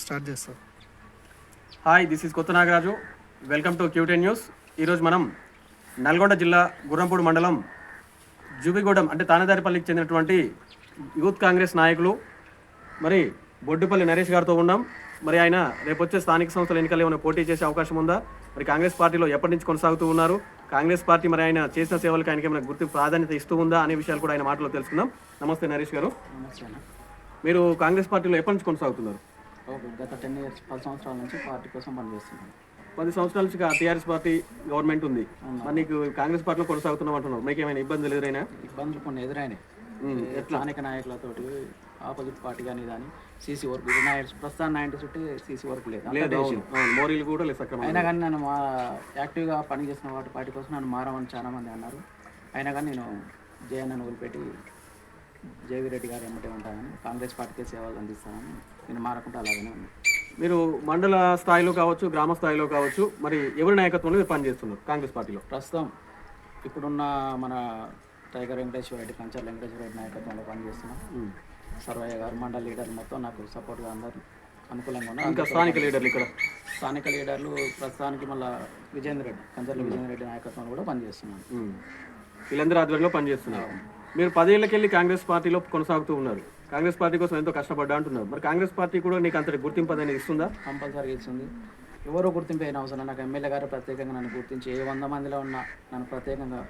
Start చేస్తాం. Hi this is Kotha Nagaraju. Welcome to Q ten news. ఈరోజు మనం నల్గొండ జిల్లా గుర్రంపూడి మండలం జూబిగూడెం అంటే తానేదారిపల్లికి చెందినటువంటి యూత్ కాంగ్రెస్ నాయకులు మరి బొడ్డుపల్లి నరేష్ గారితో ఉన్నాం. మరి ఆయన రేపు వచ్చే స్థానిక సంస్థల ఎన్నికలు ఏమైనా పోటీ చేసే అవకాశం ఉందా? మరి కాంగ్రెస్ పార్టీలో ఎప్పటి నుంచి కొనసాగుతూ ఉన్నారు? కాంగ్రెస్ పార్టీ మరి ఆయన చేసిన సేవలకు ఆయనకి ఏమైనా గుర్తింపు ప్రాధాన్యత ఇస్తూ ఉందా అనే విషయాలు కూడా ఆయన మాటలో తెలుసుకుందాం. నమస్తే నరేష్ గారు. మీరు కాంగ్రెస్ పార్టీలో ఎప్పటి నుంచి కొనసాగుతున్నారు? ఓకే గత టెన్ ఇయర్స్ పది సంవత్సరాల నుంచి పార్టీ కోసం పనిచేస్తున్నాను. పది సంవత్సరాల నుంచి టీఆర్ఎస్ పార్టీ గవర్నమెంట్ ఉంది. మరి నీకు కాంగ్రెస్ పార్టీలో కొనసాగుతున్నాం అంటున్నారు. మీకు ఏమైనా ఇబ్బందులు ఎదురైనా? ఇబ్బందులు కొన్ని ఎదురైనాయి. స్థానిక నాయకులతోటి ఆపోజిట్ పార్టీ కానీ కానీ సీసీ వర్క్ ప్రస్తుతం నైన్టీ చుట్టూ సీసీ వర్క్ లేదు. మోరీలు కూడా లేదు అయినా కానీ నన్ను మా యాక్టివ్గా పని చేసిన వాటి పార్టీ కోసం నన్ను మారమని చాలా మంది అన్నారు. అయినా కానీ నేను జయన్నను వదిలిపెట్టి జేవి రెడ్డి గారు ఎమ్మటే ఉంటానని కాంగ్రెస్ పార్టీకే సేవలు అందిస్తానని నేను మారకుండా అలాగనే ఉంది. మీరు మండల స్థాయిలో కావచ్చు గ్రామ స్థాయిలో కావచ్చు మరి ఎవరి నాయకత్వంలో మీరు పనిచేస్తున్నారు కాంగ్రెస్ పార్టీలో? ప్రస్తుతం ఇప్పుడున్న మన టైగర్ వెంకటేశ్వర రెడ్డి కంచర్ వెంకటేశ్వర రెడ్డి నాయకత్వంలో పనిచేస్తున్నాం. సర్వయ్య గారు మండల లీడర్లు మొత్తం నాకు సపోర్ట్గా అందరు అనుకూలంగా ఉన్నారు. ఇంకా స్థానిక లీడర్లు ఇక్కడ? స్థానిక లీడర్లు ప్రస్తుతానికి మళ్ళీ విజేందర్ రెడ్డి కంచర్ల విజేందర్ రెడ్డి నాయకత్వంలో కూడా పనిచేస్తున్నాను. వీళ్ళందరూ ఆధ్వర్యంలో పనిచేస్తున్నారు. మీరు పదేళ్ళకెళ్ళి కాంగ్రెస్ పార్టీలో కొనసాగుతూ ఉన్నారు. కాంగ్రెస్ పార్టీ కోసం ఎంతో కష్టపడ్డా అంటున్నారు. మరి కాంగ్రెస్ పార్టీ కూడా నీకు అంతటి గుర్తింపు అనేది ఇస్తుందా? కంపల్సరీ ఇస్తుంది. ఎవరో గుర్తింపు అయిన అవసరం. నాకు ఎమ్మెల్యే గారు ప్రత్యేకంగా నన్ను గుర్తించి ఏ వంద మందిలో ఉన్నా నన్ను ప్రత్యేకంగా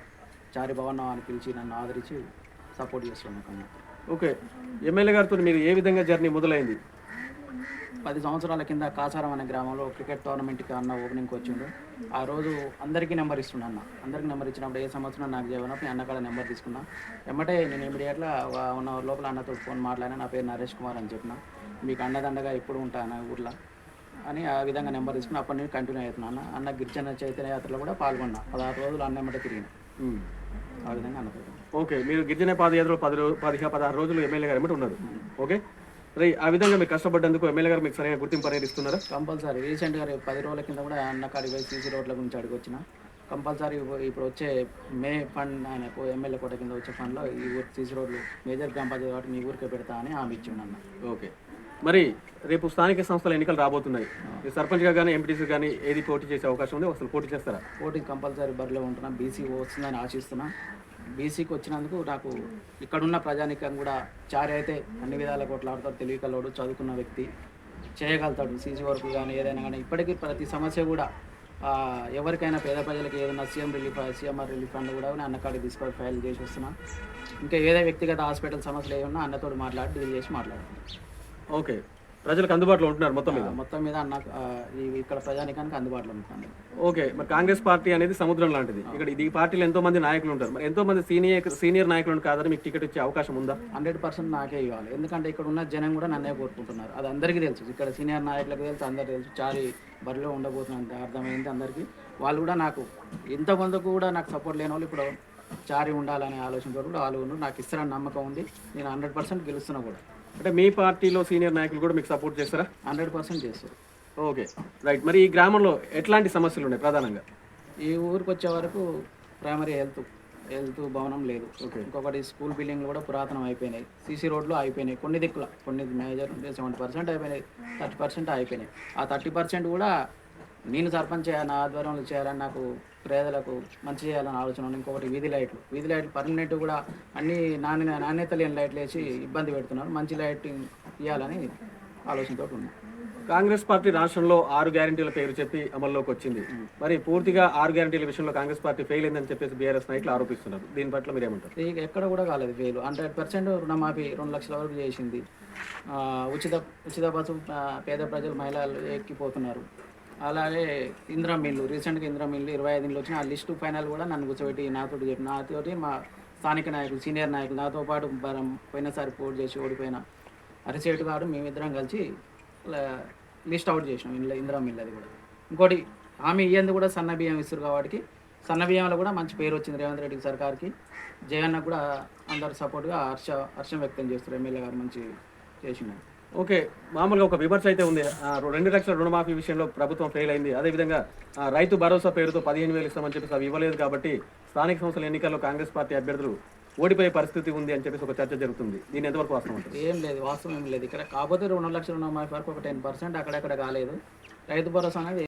చారి భవన్ అని పిలిచి నన్ను ఆదరించి సపోర్ట్ చేస్తున్నాను ఓకే. ఎమ్మెల్యే గారితో మీరు ఏ విధంగా జర్నీ మొదలైంది? పది సంవత్సరాల కింద కాసారం అనే గ్రామంలో క్రికెట్ టోర్నమెంట్కి అన్న ఓపెనింగ్కి వచ్చిండు. ఆ రోజు అందరికీ నెంబర్ ఇస్తుండ అన్న. అందరికీ నెంబర్ ఇచ్చినప్పుడు ఏ సంవత్సరం నాకు చేయనప్పుడు అన్న కాడ నెంబర్ తీసుకున్నా. ఎమ్మటే నేను ఇమీడియట్గా వన్ అవర్ లోపల అన్నతో ఫోన్ మాట్లాడినా నా పేరు నరేష్ కుమార్ అని చెప్పిన. మీకు అండదండగా ఇప్పుడు ఉంటా అన్న ఊర్లో అని ఆ విధంగా నెంబర్ తీసుకుని అప్పటి నుంచి కంటిన్యూ అవుతున్నా అన్న. అన్న గిరిజన చైతన్య యాత్రలో కూడా పాల్గొన్నా. పదహారు రోజులు అన్న ఎమ్మటే తిరిగిన. ఆ విధంగా ఓకే మీరు గిరిజన పాదయాత్రలో పది రోజు పదిహేను పదహారు రోజులు ఎమ్మెల్యే గారు ఎమ్మటి ఉన్నారు. ఓకే? రే ఆ విధంగా మీరు కష్టపడ్డందుకు ఎమ్మెల్యే గారు మీకు సరైన గుర్తింపు అనేది ఇస్తున్నారా? కంపల్సరీ. రీసెంట్గా రేపు పది రోజుల కింద కూడా అన్న కాడికి పోయి సీసీ రోడ్ల గురించి అడిగి వచ్చిన కంపల్సరీ ఇప్పుడు వచ్చే మే ఫండ్ ఆయన ఎమ్మెల్యే కోట కింద వచ్చే ఫండ్లో ఈ ఊరు సీసీ రోడ్లు మేజర్ గ్రామ పంచాయతీ కాబట్టి మీ ఊరికే పెడతా అని హామీ ఇచ్చిండు అన్న. ఓకే. మరి రేపు స్థానిక సంస్థల ఎన్నికలు రాబోతున్నాయి. సర్పంచ్గా కానీ ఎంపీటీసీ కానీ ఏది పోటీ చేసే అవకాశం ఉంది? అసలు పోటీ చేస్తారా? పోటీ కంపల్సరీ బరిలో ఉంటున్నా. బీసీ వస్తుందని ఆశిస్తున్నా. బీసీకి వచ్చినందుకు నాకు ఇక్కడున్న ప్రజానికం కూడా చారి అయితే అన్ని విధాల కొట్లాడతాడు తెలివికల్లోడు చదువుకున్న వ్యక్తి చేయగలుగుతాడు. సీసీ వర్క్ కానీ ఏదైనా కానీ ఇప్పటికీ ప్రతి సమస్య కూడా ఎవరికైనా పేద ప్రజలకు ఏదైనా CM relief CMR relief fund కూడా నేను అన్నకాడికి తీసుకొని ఫైల్ చేసి వస్తున్నా. ఇంకా ఏదో వ్యక్తిగత హాస్పిటల్ సమస్యలు ఏమన్నా అన్నతోడు మాట్లాడి డీల్ చేసి మాట్లాడుతున్నాను ఓకే. ప్రజలకు అందుబాటులో ఉంటున్నారు మొత్తం మీద? మొత్తం మీద అన్న ఇక్కడ ప్రజానికానికి అందుబాటులో ఉంటాను ఓకే. మరి కాంగ్రెస్ పార్టీ అనేది సముద్రం లాంటిది. ఇక్కడ ఇది ఈ పార్టీలో ఎంతో మంది నాయకులు ఉంటారు. మరి ఎంతో మంది సీనియర్ సీనియర్ నాయకులను కాదని మీకు టికెట్ ఇచ్చే అవకాశం ఉందా? హండ్రెడ్ పర్సెంట్ నాకే ఇవ్వాలి. ఎందుకంటే ఇక్కడ ఉన్న జనం కూడా నన్నే కోరుకుంటున్నారు. అది అందరికీ తెలుసు. ఇక్కడ సీనియర్ నాయకులకు తెలుసు అందరికీ తెలుసు. చారి బరిలో ఉండబోతున్నంత అర్థమైంది అందరికీ. వాళ్ళు కూడా నాకు ఇంతమందికి కూడా నాకు సపోర్ట్ లేని వాళ్ళు ఇప్పుడు చారి ఉండాలనే ఆలోచనతో కూడా ఉన్నారు. నాకు ఇస్తారని నమ్మకం ఉంది. నేను హండ్రెడ్ పర్సెంట్ గెలుస్తున్నా కూడా. అంటే మీ పార్టీలో సీనియర్ నాయకులు కూడా మీకు సపోర్ట్ చేస్తారా? హండ్రెడ్ పర్సెంట్ చేస్తారు. ఓకే. రైట్. మరి ఈ గ్రామంలో ఎట్లాంటి సమస్యలు ఉన్నాయి ప్రధానంగా? ఈ ఊరికి వచ్చే వరకు ప్రైమరీ హెల్త్ హెల్త్ భవనం లేదు. ఇంకొకటి స్కూల్ బిల్డింగ్లు కూడా పురాతనం అయిపోయినాయి. సీసీ రోడ్లు అయిపోయినాయి. కొన్ని దిక్కుల కొన్ని మేజర్ సెవెంటీ పర్సెంట్ అయిపోయినాయి. థర్టీ పర్సెంట్ అయిపోయినాయి. ఆ థర్టీ పర్సెంట్ కూడా నేను సర్పంచ్ చేయాలి నా ఆధ్వర్యంలో చేయాలని నాకు పేదలకు మంచి చేయాలని ఆలోచన ఉంది. ఇంకొకటి వీధి లైట్లు. వీధి లైట్లు పర్మనెంట్ కూడా అన్ని నాణ్య నాణ్యత లేని లైట్లు వేసి ఇబ్బంది పెడుతున్నారు. మంచి లైటింగ్ ఇవ్వాలని ఆలోచనతో ఉంది కాంగ్రెస్ పార్టీ రాష్ట్రంలో ఆరు గ్యారంటీల పేరు చెప్పి అమల్లోకి వచ్చింది. మరి పూర్తిగా ఆరు గ్యారంటీల విషయంలో కాంగ్రెస్ పార్టీ ఫెయిల్ అయిందని చెప్పేసి బీఆర్ఎస్ నాయకులు ఆరోపిస్తున్నారు. దీని పట్ల మీరు ఏమంటారు? ఇక ఎక్కడ కూడా కాలేదు ఫెయిల్ హండ్రెడ్ పర్సెంట్ రుణమాఫీ రెండు లక్షల వరకు చేసింది. ఉచిత ఉచిత బస్సు పేద ప్రజలు మహిళలు ఎక్కిపోతున్నారు. అలాగే ఇందిరా మిల్లు రీసెంట్గా ఇందిరా మిల్లు ఇరవై ఐదు వచ్చిన ఆ లిస్టు ఫైనల్ కూడా నన్ను కూర్చోబెట్టి నాతో చెప్పి నాతోటి మా స్థానిక నాయకులు సీనియర్ నాయకులు నాతో పాటు బరం పోయినసారి పోటీ చేసి ఓడిపోయిన అరిసేటు గారు మేమిద్దరం కలిసి లిస్ట్ అవుట్ చేసినాం ఇందులో ఇందిరా అది కూడా. ఇంకోటి ఆమె ఇయ్యంది కూడా సన్న బియ్యం ఇస్తారు కాబట్టి సన్న బియ్యంలో కూడా మంచి పేరు వచ్చింది రేవంత్ రెడ్డి సర్కార్కి. జగన్ కూడా అందరు సపోర్ట్గా హర్ష హర్షం వ్యక్తం చేస్తారు ఎమ్మెల్యే గారు మంచి చేసినారు ఓకే మామూలుగా ఒక విమర్శ అయితే ఉంది. ఆ, రెండు లక్షల రుణమాఫీ విషయంలో ప్రభుత్వం ఫెయిల్ అయింది. అదేవిధంగా రైతు భరోసా పేరుతో పదిహేను వేలు ఇస్తామని చెప్పేసి అవి ఇవ్వలేదు కాబట్టి స్థానిక సంస్థల ఎన్నికల్లో కాంగ్రెస్ పార్టీ అభ్యర్థులు ఓడిపోయే పరిస్థితి ఉంది అని చెప్పేసి ఒక చర్చ జరుగుతుంది. దీని ఎంతవరకు వాస్తవం ఏం లేదు వాస్తవం ఏం లేదు. ఇక్కడ కాకపోతే రెండు లక్షల రుణమాఫీ వరకు ఒక టెన్ పర్సెంట్ అక్కడక్కడ కాలేదు. రైతు భరోసా అనేది